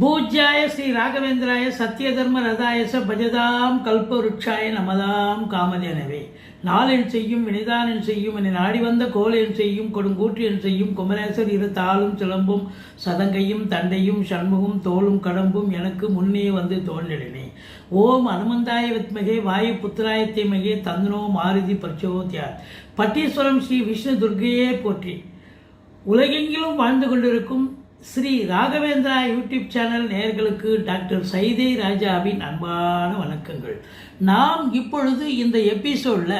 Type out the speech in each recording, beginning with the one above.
பூஜ்யாய ஸ்ரீ ராகவேந்திராய சத்தியதர்ம ரதாயச பஜதாம் கல்பவருட்சாய நமதாம் காமதேனவே. நாளென் செய்யும் வினிதானன் செய்யும் என நாடி வந்த கோலென் செய்யும் கொடுங்கூற்றியன் செய்யும் குமரேசர் இரு தாளும் சிலம்பும் சதங்கையும் தண்டையும் சண்முகம் தோளும் கடம்பும் எனக்கு முன்னே வந்து தோன்றினே ஓம் அனுமந்தாய வித்மகே வாயு புத்திராய தந்தனோ மாருதி பிரச்சோத்யார் பட்டீஸ்வரம் ஸ்ரீ விஷ்ணு துர்கையே போற்றி. உலகெங்கிலும் வாழ்ந்து கொண்டிருக்கும் ஸ்ரீ ராகவேந்திரா யூடியூப் சேனல் நேர்களுக்கு டாக்டர் சைதே ராஜாவின் அன்பான வணக்கங்கள். நாம் இப்பொழுது இந்த எபிசோடில்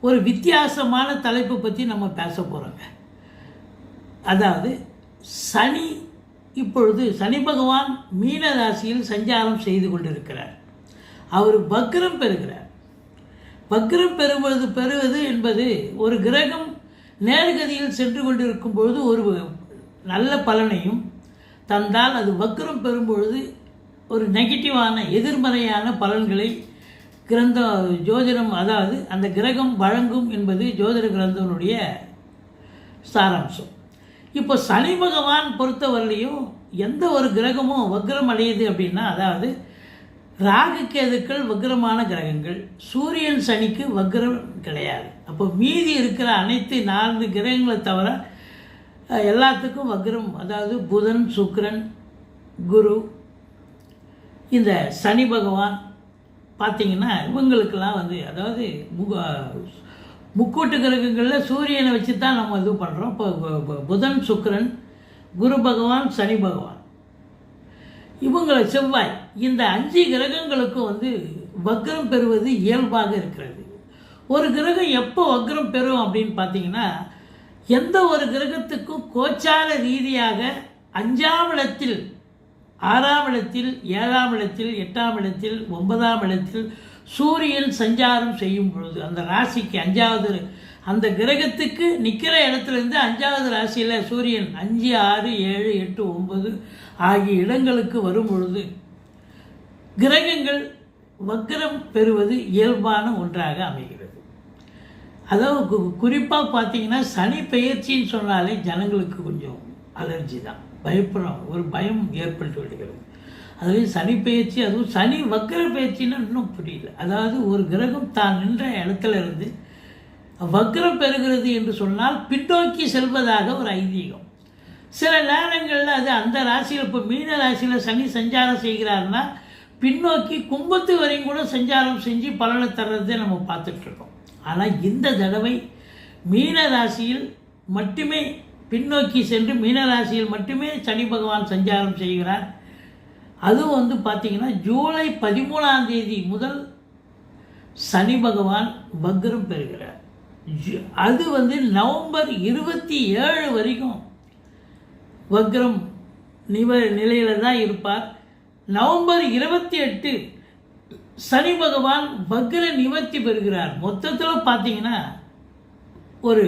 ஒரு வித்தியாசமான தலைப்பு பற்றி நம்ம பேச போகிறோங்க அதாவது சனி இப்பொழுது சனி பகவான் மீன ராசியில் சஞ்சாரம் செய்து கொண்டிருக்கிறார். அவர் பக்ரம் பெறுகிறார். பக்ரம் பெறுவது பெறுவது என்பது ஒரு கிரகம் நேர்கதியில் சென்று கொண்டிருக்கும் பொழுது ஒரு நல்ல பலனையும் தந்தால் அது வக்ரம் பெறும்பொழுது ஒரு நெகட்டிவான எதிர்மறையான பலன்களை கிரந்த ஜோதிடம் அதாவது அந்த கிரகம் வழங்கும் என்பது ஜோதிட கிரந்தனுடைய சாராம்சம். இப்போ சனி பகவான் பொறுத்தவரையிலையும் எந்த ஒரு கிரகமும் வக்ரம் அடையுது அப்படின்னா அதாவது ராகு கேதுக்கள் வக்ரமான கிரகங்கள் சூரியன் சனிக்கு வக்ரம் கிடையாது. அப்போ மீதி இருக்கிற அனைத்து நான்கு கிரகங்களை தவிர எல்லாத்துக்கும் வக்ரம் அதாவது புதன் சுக்ரன் குரு இந்த சனி பகவான் பார்த்தீங்கன்னா இவங்களுக்கெல்லாம் வந்து அதாவது முக முக்கூட்டு கிரகங்களில் சூரியனை வச்சு தான் நம்ம இது பண்ணுறோம் இப்போ புதன் சுக்ரன் குரு பகவான் சனி பகவான். இவங்களை செவ்வாய் இந்த அஞ்சு கிரகங்களுக்கும் வந்து வக்ரம் பெறுவது இயல்பாக இருக்கிறது. ஒரு கிரகம் எப்போ வக்ரம் பெறும் அப்படின்னு பார்த்தீங்கன்னா எந்த ஒரு கிரகத்துக்கும் கோச்சார ரீதியாக அஞ்சாம் இடத்தில் ஆறாம் இடத்தில் ஏழாம் இடத்தில் எட்டாம் இடத்தில் ஒன்பதாம் இடத்தில் சூரியன் சஞ்சாரம் செய்யும் பொழுது அந்த ராசிக்கு அஞ்சாவது அந்த கிரகத்துக்கு நிற்கிற இடத்துலேருந்து அஞ்சாவது ராசியில் சூரியன் அஞ்சு ஆறு ஏழு எட்டு ஒன்பது ஆகிய இடங்களுக்கு வரும் பொழுது கிரகங்கள் வக்கரம் பெறுவது இயல்பான ஒன்றாக அமையும். அதாவது குறிப்பாக பார்த்தீங்கன்னா சனி பெயர்ச்சின்னு சொன்னாலே ஜனங்களுக்கு கொஞ்சம் அலர்ஜி தான். பயப்படுறோம் ஒரு பயம் ஏற்பட்டு விடுகிறது. அதுலேயும் சனி பெயர்ச்சி அதுவும் சனி வக்கர பெயர்ச்சின்னா இன்னும் புரியல. அதாவது ஒரு கிரகம் தான் நின்ற இடத்துல இருந்து வக்ரம் பெறுகிறது என்று சொன்னால் பின்னோக்கி செல்வதாக ஒரு ஐதீகம். சில நேரங்களில் அது அந்த ராசியில் இப்போ மீன ராசியில் சனி சஞ்சாரம் செய்கிறாருன்னா பின்னோக்கி கும்பத்து வரையும் கூட சஞ்சாரம் செஞ்சு பலனை தர்றதை நம்ம பார்த்துட்ருக்கோம் ஆனால் இந்த தடவை மீனராசியில் மட்டுமே பின்னோக்கி சென்று மீனராசியில் மட்டுமே சனி பகவான் சஞ்சாரம் செய்கிறார். அதுவும் வந்து பார்த்திங்கன்னா ஜூலை பதிமூணாம் தேதி முதல் சனி பகவான் வக்ரம் பெறுகிறார். ஜு- அது வந்து நவம்பர் இருபத்தி ஏழு வரைக்கும் வக்ரம் நிவ நிலையில் தான் இருப்பார். நவம்பர் இருபத்தி எட்டு சனி பகவான் வக்ர நிவர்த்தி பெறுகிறார். மொத்தத்தில் பார்த்தீங்கன்னா ஒரு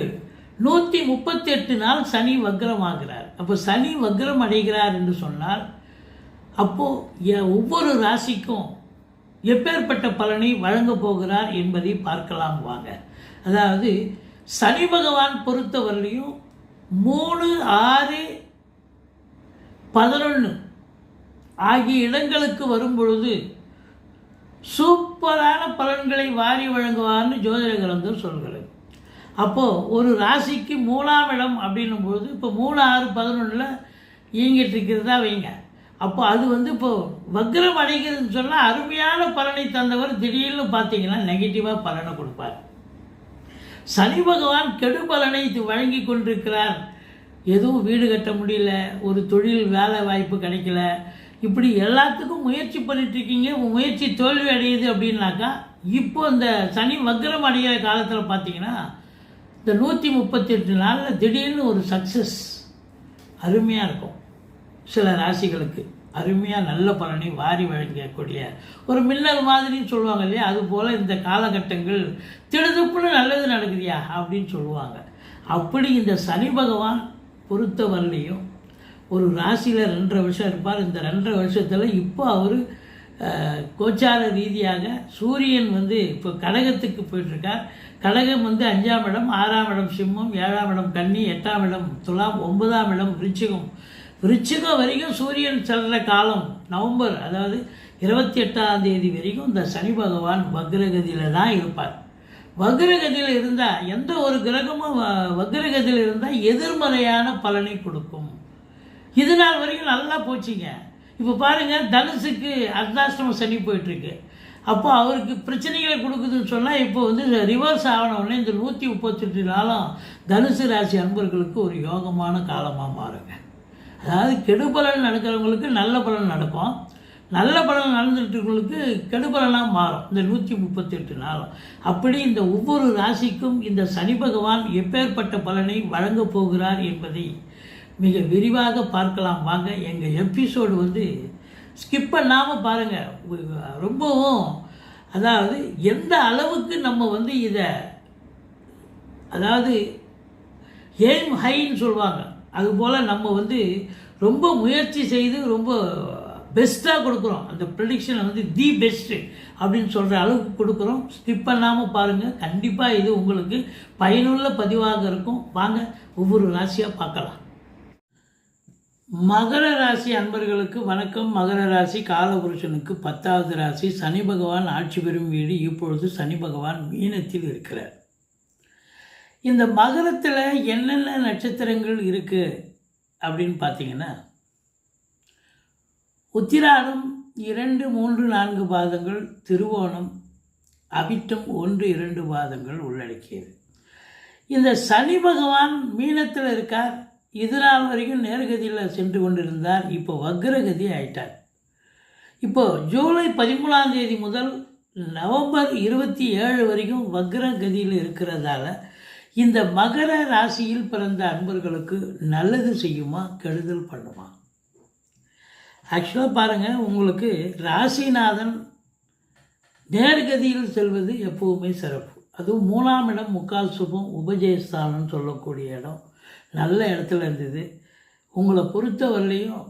நூற்றி முப்பத்தெட்டு நாள் சனி வக்ரமாகிறார். அப்போ சனி வக்ரம் அடைகிறார் என்று சொன்னால் அப்போது ஒவ்வொரு ராசிக்கும் எப்பேற்பட்ட பலனை வழங்கப் போகிறார் என்பதை பார்க்கலாம் வாங்க. அதாவது சனி பகவான் பொறுத்தவரையிலையும் மூணு ஆறு பதினொன்று ஆகிய இடங்களுக்கு வரும் பொழுது சூப்பரான பலன்களை வாரி வழங்குவார்னு ஜோதிட கிரந்தம் சொல்கிறது அப்போது ஒரு ராசிக்கு மூணாம் இடம் அப்படின்னும் பொழுது இப்போ மூணு ஆறு பதினொன்றில் இயங்கிட்டு இருக்கிறதா வைங்க. அப்போ அது வந்து இப்போது வக்ரம் அடைகிறதுன்னு சொன்னால் அருமையான பலனை தந்தவர் திடீர்னு பார்த்தீங்கன்னா நெகட்டிவாக பலனை கொடுப்பார். சனி பகவான் கெடு பலனை வழங்கி கொண்டிருக்கிறார். எதுவும் வீடு கட்ட முடியல ஒரு தொழில் வேலை வாய்ப்பு கிடைக்கல இப்படி எல்லாத்துக்கும் முயற்சி பண்ணிட்டு இருக்கீங்க. முயற்சி தோல்வி அடையுது அப்படின்னாக்கா இப்போ இந்த சனி வக்ரம் அடைகிற காலத்தில் பார்த்தீங்கன்னா இந்த நூற்றி முப்பத்தி எட்டு நாளில் திடீர்னு ஒரு சக்ஸஸ் அருமையாக இருக்கும். சில ராசிகளுக்கு அருமையாக நல்ல பலனை வாரி வழங்கக்கூடிய ஒரு மின்னல் மாதிரின்னு சொல்லுவாங்க இல்லையா? அதுபோல் இந்த காலகட்டங்கள் திடுதுப்புன்னு நல்லது நடக்குதியா அப்படின்னு சொல்லுவாங்க. அப்படி இந்த சனி பகவான் பொறுத்தவரையிலையும் ஒரு ராசியில் ரெண்டரை வருஷம் இருப்பார். இந்த ரெண்டரை வருஷத்தில் இப்போ அவர் கோச்சார ரீதியாக சூரியன் வந்து இப்போ கடகத்துக்கு போயிட்டுருக்கார். கடகம் வந்து அஞ்சாம் இடம் ஆறாம் இடம் சிம்மம் ஏழாம் இடம் கன்னி எட்டாம் இடம் துலாம் ஒன்பதாம் இடம் விருச்சிகம். விருச்சிகம் வரைக்கும் சூரியன் செல்ற காலம் நவம்பர் அதாவது இருபத்தி எட்டாம் தேதி வரைக்கும் இந்த சனி பகவான் வக்ரகதியில் தான் இருப்பார். வக்ரகதியில் இருந்தால் எந்த ஒரு கிரகமும் வக்ரகதியில் இருந்தால் எதிர்மறையான பலனை கொடுக்கும். இது நாள் வரைக்கும் நல்லா போச்சுங்க. இப்போ பாருங்கள் தனுசுக்கு அர்த்தாஷ்டம சனி போயிட்டுருக்கு. அப்போ அவருக்கு பிரச்சனைகளை கொடுக்குதுன்னு சொன்னால் இப்போ வந்து ரிவர்ஸ் ஆன இந்த நூற்றி முப்பத்தெட்டு நாளும் தனுசு ராசி அன்பர்களுக்கு ஒரு யோகமான காலமாக மாறுங்க. அதாவது கெடுபலன் நடக்கிறவங்களுக்கு நல்ல பலன் நடக்கும். நல்ல பலன் நடந்துட்டுவங்களுக்கு கெடுபலனாக மாறும். இந்த நூற்றி முப்பத்தெட்டு நாளும். அப்படி இந்த ஒவ்வொரு ராசிக்கும் இந்த சனி பகவான் எப்பேற்பட்ட பலனை வழங்கப் போகிறார் என்பதை மிக விரிவாக பார்க்கலாம். வாங்க எங்கள் எபிசோடு வந்து ஸ்கிப் பண்ணாமல் பாருங்கள் ரொம்பவும் அதாவது எந்த அளவுக்கு நம்ம வந்து இதை அதாவது எய்ம் ஹைன்னு சொல்லுவாங்க. அதுபோல் நம்ம வந்து ரொம்ப முயற்சி செய்து ரொம்ப பெஸ்ட்டாக கொடுக்குறோம். அந்த ப்ரெடிக்ஷனை வந்து தி பெஸ்ட்டு அப்படின்னு சொல்கிற அளவுக்கு கொடுக்குறோம். ஸ்கிப் பண்ணாமல் பாருங்கள் கண்டிப்பாக இது உங்களுக்கு பயனுள்ள பதிவாக இருக்கும். வாங்க ஒவ்வொரு ராசியாக பார்க்கலாம். மகர ராசி அன்பர்களுக்கு வணக்கம். மகர ராசி காலபுருஷனுக்கு பத்தாவது ராசி. சனி பகவான் ஆட்சி பெறும் வீடு. இப்பொழுது சனி பகவான் மீனத்தில் இருக்கிறார். இந்த மகரத்தில் என்னென்ன நட்சத்திரங்கள் இருக்குது அப்படின்னு பார்த்தீங்கன்னா உத்திராடம் இரண்டு மூன்று நான்கு பாதங்கள் திருவோணம் அவிட்டம் ஒன்று இரண்டு பாதங்கள் உள்ளடக்கியது. இந்த சனி பகவான் மீனத்தில் இருக்கார். இது நாள் வரைக்கும் நேர்கதியில் சென்று கொண்டிருந்தார். இப்போ வக்ரகதி ஆயிட்டார். இப்போ ஜூலை பதிமூணாம் தேதி முதல் நவம்பர் இருபத்தி ஏழு வரைக்கும் வக்ரகதியில் இருக்கிறதால இந்த மகர ராசியில் பிறந்த அன்பர்களுக்கு நல்லது செய்யுமா கெடுதல் பண்ணுமா? ஆக்சுவலாக பாருங்கள் உங்களுக்கு ராசிநாதன் நேர்கதியில் செல்வது எப்பவுமே சிறப்பு. அதுவும் மூணாம் இடம் முக்கால் சுபம் உபஜயஸ்தானம்னு சொல்லக்கூடிய இடம். நல்ல இடத்துல இருந்தது. உங்களை பொறுத்தவரையிலையும்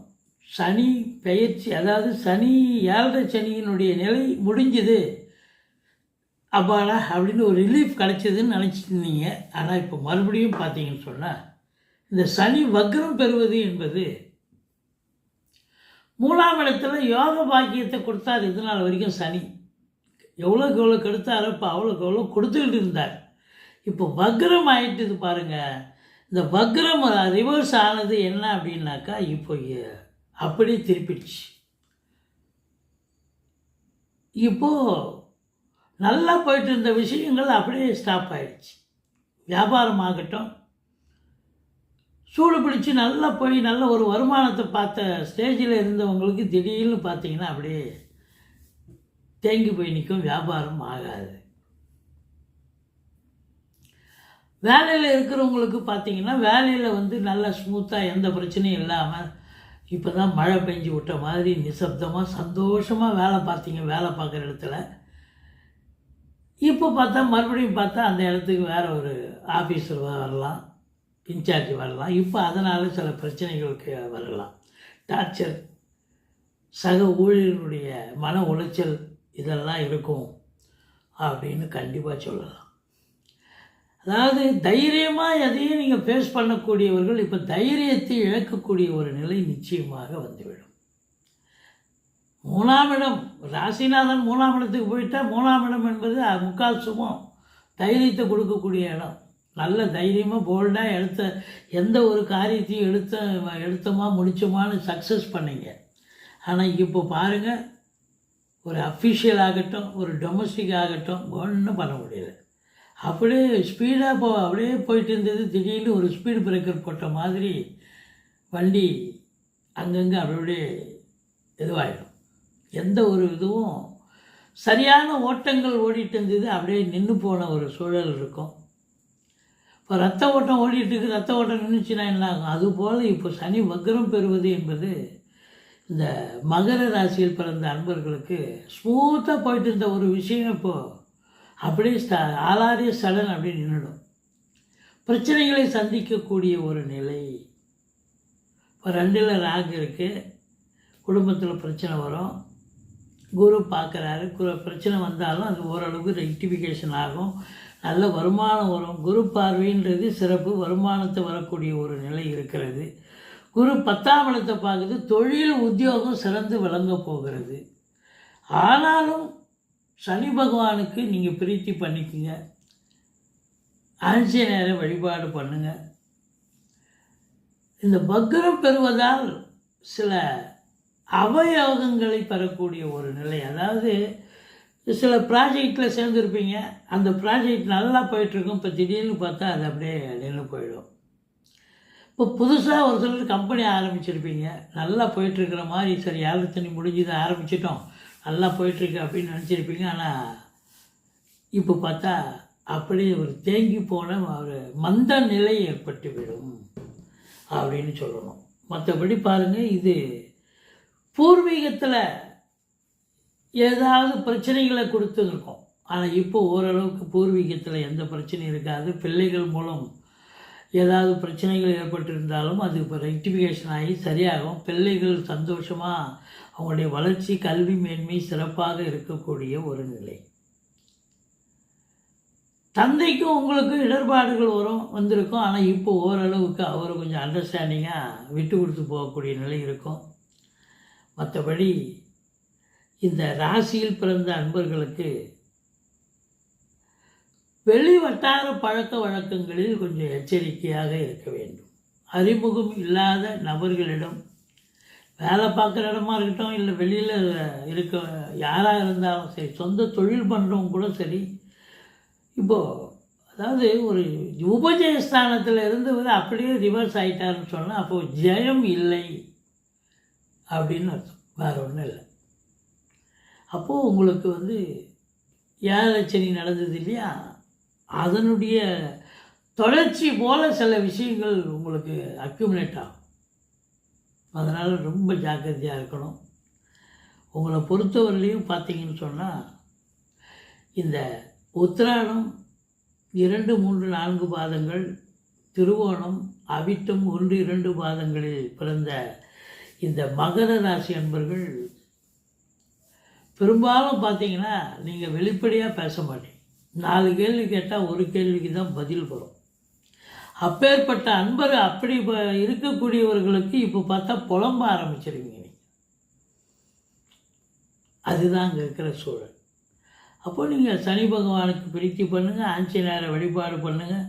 சனி பெயர்ச்சி அதாவது சனி ஏழரை சனியினுடைய நிலை முடிஞ்சுது. அப்பாடா அப்படின்னு ஒரு ரிலீஃப் கிடைச்சதுன்னு நினச்சிட்டு இருந்தீங்க ஆனால் இப்போ மறுபடியும் பார்த்தீங்கன்னு சொன்னால் இந்த சனி வக்ரம் பெறுவது என்பது மூணாம் இடத்துல யோக பாக்கியத்தை கொடுத்தார். இது நாள் வரைக்கும் சனி. எவ்வளோக்கு எவ்வளோ கெடுத்தாரோ இப்போ அவ்வளோக்கு எவ்வளோ கொடுத்துக்கிட்டு இருந்தார். இப்போ வக்ரம் ஆயிட்டுது பாருங்கள் இந்த வக்ரம் ரிவர்ஸ் ஆனது என்ன அப்படின்னாக்கா இப்போ அப்படியே திருப்பிடுச்சு. இப்போது நல்லா போயிட்டு இருந்த விஷயங்கள் அப்படியே ஸ்டாப் ஆகிடுச்சு வியாபாரம் ஆகட்டும். சூடு பிடிச்சி நல்லா போய் நல்ல ஒரு வருமானத்தை பார்த்த ஸ்டேஜில் இருந்தவங்களுக்கு திடீர்னு பார்த்தீங்கன்னா அப்படியே தேங்கி போய் நிற்கும். வியாபாரம் ஆகாது. வேலையில் இருக்கிறவங்களுக்கு பார்த்தீங்கன்னா வேலையில் வந்து நல்லா ஸ்மூத்தாக எந்த பிரச்சனையும் இல்லாமல் இப்போ தான் மழை பெஞ்சு விட்ட மாதிரி நிசப்தமாக சந்தோஷமாக வேலை பார்த்தீங்க வேலை பார்க்குற இடத்துல. இப்போ பார்த்தா மறுபடியும் பார்த்தா அந்த இடத்துக்கு வேற ஒரு ஆஃபீஸர் வரலாம் இன்சார்ஜ் வரலாம். இப்போ அதனால் சில பிரச்சனைகளுக்கு வரலாம். டார்ச்சர் சக ஊழியர்களுடைய மன உளைச்சல் இதெல்லாம் இருக்கும் அப்படின்னு கண்டிப்பாக சொல்லலாம். அதாவது தைரியமாக எதையும் நீங்கள் ஃபேஸ் பண்ணக்கூடியவர்கள் இப்போ தைரியத்தை இழக்கக்கூடிய ஒரு நிலை நிச்சயமாக வந்துவிடும். மூணாம் இடம் ராசிநாதன் மூணாம் இடத்துக்கு போயிட்டால் மூணாம் இடம் என்பது முக்கால் சுமம் தைரியத்தை கொடுக்கக்கூடிய இடம். நல்ல தைரியமாக போல்டாக எடுத்த எந்த ஒரு காரியத்தையும் எடுத்த எடுத்தோமா முடிச்சோமான்னு சக்ஸஸ் பண்ணீங்க. ஆனால் இப்போ பாருங்கள் ஒரு அஃபிஷியல் ஆகட்டும் ஒரு டொமஸ்டிக் ஆகட்டும் ஒன்றும் பண்ண முடியல. அப்படியே ஸ்பீடாக போ அப்படியே போயிட்டு இருந்தது. திடீர்னு ஒரு ஸ்பீடு பிரேக்கர் போட்ட மாதிரி வண்டி அங்கங்கே அப்படியே இதுவாகிடும் எந்த ஒரு இதுவும் சரியான ஓட்டங்கள் ஓடிட்டு இருந்தது. அப்படியே நின்று போன ஒரு சூழல் இருக்கும். இப்போ ரத்த ஓட்டம் ஓடிட்டு இருக்கு. ரத்த ஓட்டம் நின்றுச்சுன்னா என்ன ஆகும்? அதுபோல் இப்போ சனி வக்ரம் பெறுவது என்பது இந்த மகர ராசியில் பிறந்த அன்பர்களுக்கு ஸ்மூத்தாக போயிட்டு இருந்த ஒரு விஷயம் இப்போது அப்படியே ஸ்ட ஆளாரிய சடன் அப்படி நின்றுடும் பிரச்சனைகளை சந்திக்கக்கூடிய ஒரு நிலை. இப்போ ரெண்டில் ராகு இருக்குது குடும்பத்தில் பிரச்சனை வரும். குரு பார்க்குறாரு குரு பிரச்சனை வந்தாலும் அது ஓரளவுக்கு ரெக்டிஃபிகேஷன் ஆகும். நல்ல வருமானம் வரும். குரு பார்வைன்றது சிறப்பு. வருமானத்தை வரக்கூடிய ஒரு நிலை இருக்கிறது. குரு பத்தாம் இடத்தை பார்க்குது. தொழில் உத்தியோகம் சிறந்து விளங்க போகிறது. ஆனாலும் சனி பகவானுக்கு நீங்கள் பிரீத்தி பண்ணிக்கங்க. ஆஞ்சநேயரை வழிபாடு பண்ணுங்க. இந்த பக்ரம் பெறுவதால் சில அவயோகங்களை பெறக்கூடிய ஒரு நிலை அதாவது சில ப்ராஜெக்டில் சேர்ந்துருப்பீங்க அந்த ப்ராஜெக்ட் நல்லா போயிட்டுருக்கும் இப்போ திடீர்னு பார்த்தா அது அப்படியே நின்று போயிடும். இப்போ புதுசாக ஒரு சிலர் கம்பெனி ஆரம்பிச்சிருப்பீங்க நல்லா போயிட்டுருக்கிற மாதிரி சரி ஏழு தண்ணி முடிஞ்சுது ஆரம்பிச்சிட்டோம். நல்லா போயிட்டுருக்கு அப்படின்னு நினச்சிருப்பீங்க. ஆனால் இப்போ பார்த்தா அப்படியே ஒரு தேங்கி போன ஒரு மந்த நிலை ஏற்பட்டுவிடும் அப்படின்னு சொல்லணும். மற்றபடி பாருங்கள் இது பூர்வீகத்தில் ஏதாவது பிரச்சனைகளை கொடுத்துருக்கோம். ஆனால் இப்போ ஓரளவுக்கு பூர்வீகத்தில் எந்த பிரச்சனையும் இருக்காது. பிள்ளைகள் மூலம் ஏதாவது பிரச்சனைகள் ஏற்பட்டிருந்தாலும் அது இப்போ ரெக்டிஃபிகேஷன் ஆகி சரியாகும். பிள்ளைகள் சந்தோஷமாக அவங்களுடைய வளர்ச்சி கல்வி மேன்மை சிறப்பாக இருக்கக்கூடிய ஒரு நிலை. தந்தைக்கும் உங்களுக்கும் இடர்பாடுகள் வரும் வந்திருக்கும். ஆனால் இப்போ ஓரளவுக்கு அவர் கொஞ்சம் அண்டர்ஸ்டாண்டிங்காக விட்டு கொடுத்து போகக்கூடிய நிலை இருக்கும். மற்றபடி இந்த ராசியில் பிறந்த அன்பர்களுக்கு வெளி வட்டார பழக்க வழக்கங்களில் கொஞ்சம் எச்சரிக்கையாக இருக்க வேண்டும். அறிமுகம் இல்லாத நபர்களிடம் வேலை பார்க்குற இடமா இருக்கட்டும் இல்லை வெளியில் இருக்க யாராக இருந்தாலும் சரி சொந்த தொழில் பண்ணுறவங்க கூட சரி. இப்போது அதாவது ஒரு உபஜயஸ்தானத்தில் இருந்தவர் அப்படியே ரிவர்ஸ் ஆகிட்டாருன்னு சொன்னால் அப்போது ஜெயம் இல்லை அப்படின்னு அர்த்தம். வேறு ஒன்றும் இல்லை. அப்போது உங்களுக்கு வந்து ஏழச்சனி நடந்தது இல்லையா? அதனுடைய தொடர்ச்சி போல் சில விஷயங்கள் உங்களுக்கு அக்யூமுலேட் ஆகும். அதனால் ரொம்ப ஜாக்கிரதையாக இருக்கணும். உங்களை பொறுத்தவரையிலையும் பார்த்தீங்கன்னு சொன்னால் இந்த உத்திராடம் இரண்டு மூன்று நான்கு பாதங்கள் திருவோணம் அவிட்டம் ஒன்று இரண்டு பாதங்களில் பிறந்த இந்த மகர ராசி அன்பர்கள் பெரும்பாலும் பார்த்தீங்கன்னா நீங்கள் வெளிப்படையாக பேச மாட்டீங்க. நாலு கேள்வி கேட்டால் ஒரு கேள்விக்கு தான் பதில் வரும். அப்பேற்பட்ட அன்பர் அப்படி இப்போ இருக்கக்கூடியவர்களுக்கு இப்போ பார்த்தா புலம்ப ஆரம்பிச்சிருவீங்க நீங்கள் அதுதான் அங்கே இருக்கிற சூழல். அப்போ நீங்கள் சனி பகவானுக்கு பிரீத்தி பண்ணுங்கள் ஆஞ்சநேயரை வழிபாடு பண்ணுங்கள்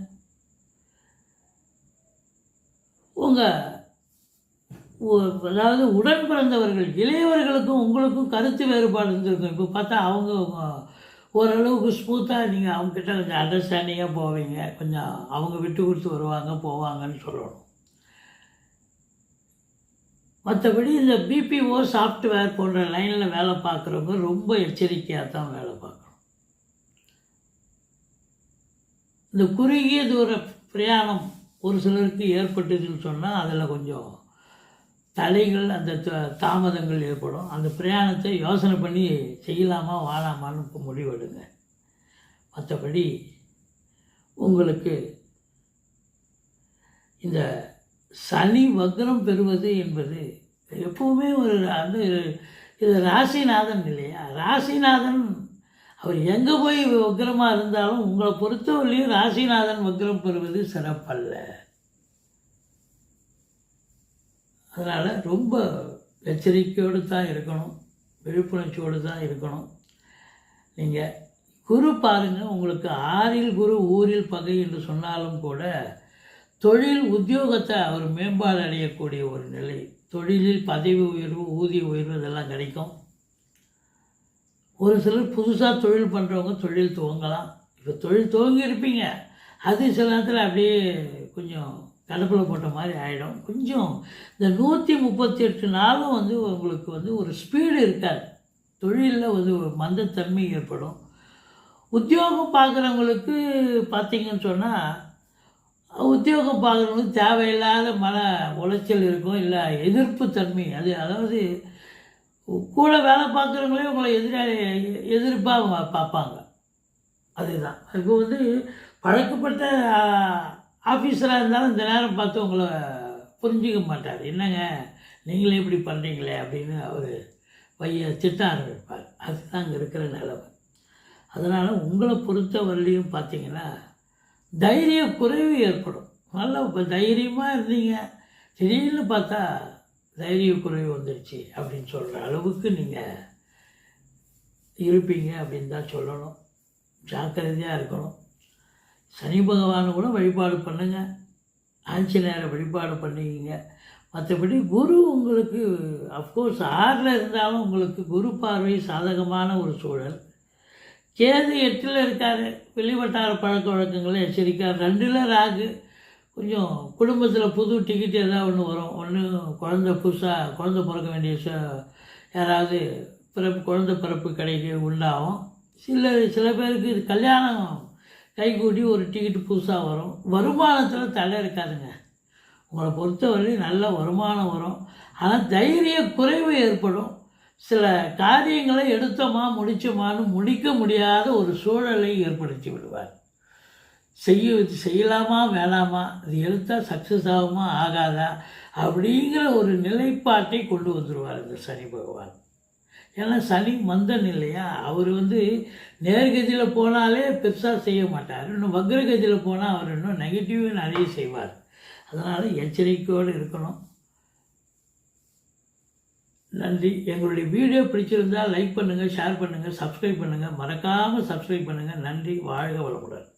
உங்கள் அதாவது உடன் பிறந்தவர்கள் இளையவர்களுக்கும் உங்களுக்கும் கருத்து வேறுபாடு இருந்திருக்கும். இப்போ பார்த்தா அவங்க ஓரளவுக்கு ஸ்மூத்தாக நீங்கள் அவங்கக்கிட்ட கொஞ்சம் அண்டர்ஸ்டாண்டிங்காக போவீங்க. கொஞ்சம் அவங்க விட்டு கொடுத்து வருவாங்க போவாங்கன்னு சொல்லணும். மற்றபடி இந்த பிபிஓ சாஃப்ட்வேர் போன்ற லைனில் வேலை பார்க்குறவங்க ரொம்ப எச்சரிக்கையாக தான் வேலை பார்க்கணும். இந்த குறுகிய தூர பிரயாணம் ஒரு சிலருக்கு ஏற்பட்டதுன்னு சொன்னால் அதில் கொஞ்சம் தலைகள் அந்த த- தாமதங்கள் ஏற்படும். அந்த பிரயாணத்தை யோசனை பண்ணி செய்யலாமா வாழாமான்னு இப்போ முடிவெடுங்க. மற்றபடி உங்களுக்கு இந்த சனி வக்ரம் பெறுவது என்பது எப்பவுமே ஒரு அந்த இது ராசிநாதன் இல்லையா? ராசிநாதன் அவர் எங்கே போய் வக்ரமாக இருந்தாலும் உங்களை பொறுத்தவரையிலையும் ராசிநாதன் வக்ரம் பெறுவது சிறப்பல்ல. அதனால் ரொம்ப எச்சரிக்கையோடு தான் இருக்கணும். விழிப்புணர்ச்சியோடு தான் இருக்கணும். நீங்கள் குரு பாருங்கள் உங்களுக்கு ஆறில் குரு ஊரில் பகை என்று சொன்னாலும் கூட தொழில் உத்தியோகத்தை அவர் மேம்பாடு அடையக்கூடிய ஒரு நிலை. தொழிலில் பதவி உயர்வு ஊதிய உயர்வு இதெல்லாம் கிடைக்கும். ஒரு சிலர் புதுசாக தொழில் பண்ணுறவங்க தொழில் துவங்கலாம். இப்போ தொழில் துவங்கி இருப்பீங்க அது சில நேரத்தில் அப்படியே கொஞ்சம் கடப்பில் போட்ட மாதிரி ஆகிடும் கொஞ்சம் இந்த நூற்றி முப்பத்தி எட்டு நாளும் வந்து உங்களுக்கு வந்து ஒரு ஸ்பீடு இருக்காது. தொழிலில் வந்து ஒரு மந்தத்தன்மை ஏற்படும். உத்தியோகம் பார்க்குறவங்களுக்கு பார்த்தீங்கன்னு சொன்னால் உத்தியோகம் பார்க்குறவங்களுக்கு தேவையில்லாத மன உளைச்சல் இருக்கும் இல்லை எதிர்ப்பு தன்மை. அது அதாவது கூட வேலை பார்க்குறவங்களே உங்களை எதிராக எதிர்ப்பாக பார்ப்பாங்க. அதுதான். இப்போ வந்து பழக்கப்பட்ட ஆஃபீஸராக இருந்தாலும் இந்த நேரம் பார்த்து உங்களை புரிஞ்சிக்க மாட்டார். என்னங்க நீங்களே இப்படி பண்ணுறீங்களே அப்படின்னு அவர் பைய திட்ட ஆரம்பிப்பார். அதுதான் அங்கே இருக்கிற நிலைமை. அதனால் உங்களை பொறுத்த வரலையும் பார்த்தீங்கன்னா தைரிய குறைவு ஏற்படும். நல்லா இப்போ தைரியமாக இருந்தீங்க. திடீர்னு பார்த்தா தைரிய குறைவு வந்துடுச்சு அப்படின்னு சொல்கிற அளவுக்கு நீங்கள் இருப்பீங்க அப்படின்னு தான் சொல்லணும். ஜாக்கிரதையாக இருக்கணும். சனி பகவானை கூட வழிபாடு பண்ணுங்க. ஆஞ்சநேயரை வழிபாடு பண்ணிக்கிங்க. மற்றபடி குரு உங்களுக்கு அஃப்கோர்ஸ் ஆறில் இருந்தாலும் உங்களுக்கு குரு பார்வை சாதகமான ஒரு சூழல். கேது எட்டில் இருக்கார். வெளிவட்டார பழக்க வழக்கங்களை எச்சரிக்கார் ரெண்டில் ராகு. கொஞ்சம் குடும்பத்தில் புது டிக்கெட் ஏதாவது ஒன்று வரும். ஒன்று குழந்த புதுசாக குழந்த பிறக்க வேண்டிய ச யாராவது பிறப்பு குழந்த பிறப்பு கிடைக்க உண்டாகும். சில சில பேருக்கு இது கல்யாணம் கைகூட்டி ஒரு டிக்கெட்டு புதுசாக வரும். வருமானத்தில் தலை இருக்காதுங்க. உங்களை பொறுத்தவரை நல்ல வருமானம் வரும். ஆனால் தைரிய குறைவு ஏற்படும். சில காரியங்களை எடுத்தோமா முடிச்சோமான்னு முடிக்க முடியாத ஒரு சூழலை ஏற்படுத்தி விடுவார். செய்ய செய்யலாமா வேணாமா? இது எடுத்தால் சக்ஸஸ் ஆகுமா ஆகாதா? அப்படிங்கிற ஒரு நிலைப்பாட்டை கொண்டு வந்துடுவார் இந்த சனி பகவான். ஏன்னா சனி மந்தன் இல்லையா? அவர் வந்து நேர்கதியில் போனாலே பெருசாக செய்ய மாட்டார். இன்னும் வக்ரகதியில் போனால் அவர் இன்னும் நெகட்டிவாக நிறைய செய்வார். அதனால் எச்சரிக்கையோடு இருக்கணும். நன்றி. எங்களுடைய வீடியோ பிடிச்சிருந்தால் லைக் பண்ணுங்கள் ஷேர் பண்ணுங்கள் சப்ஸ்கிரைப் பண்ணுங்கள் மறக்காமல் சப்ஸ்கிரைப் பண்ணுங்கள் நன்றி. வாழ்க வளமுடன்.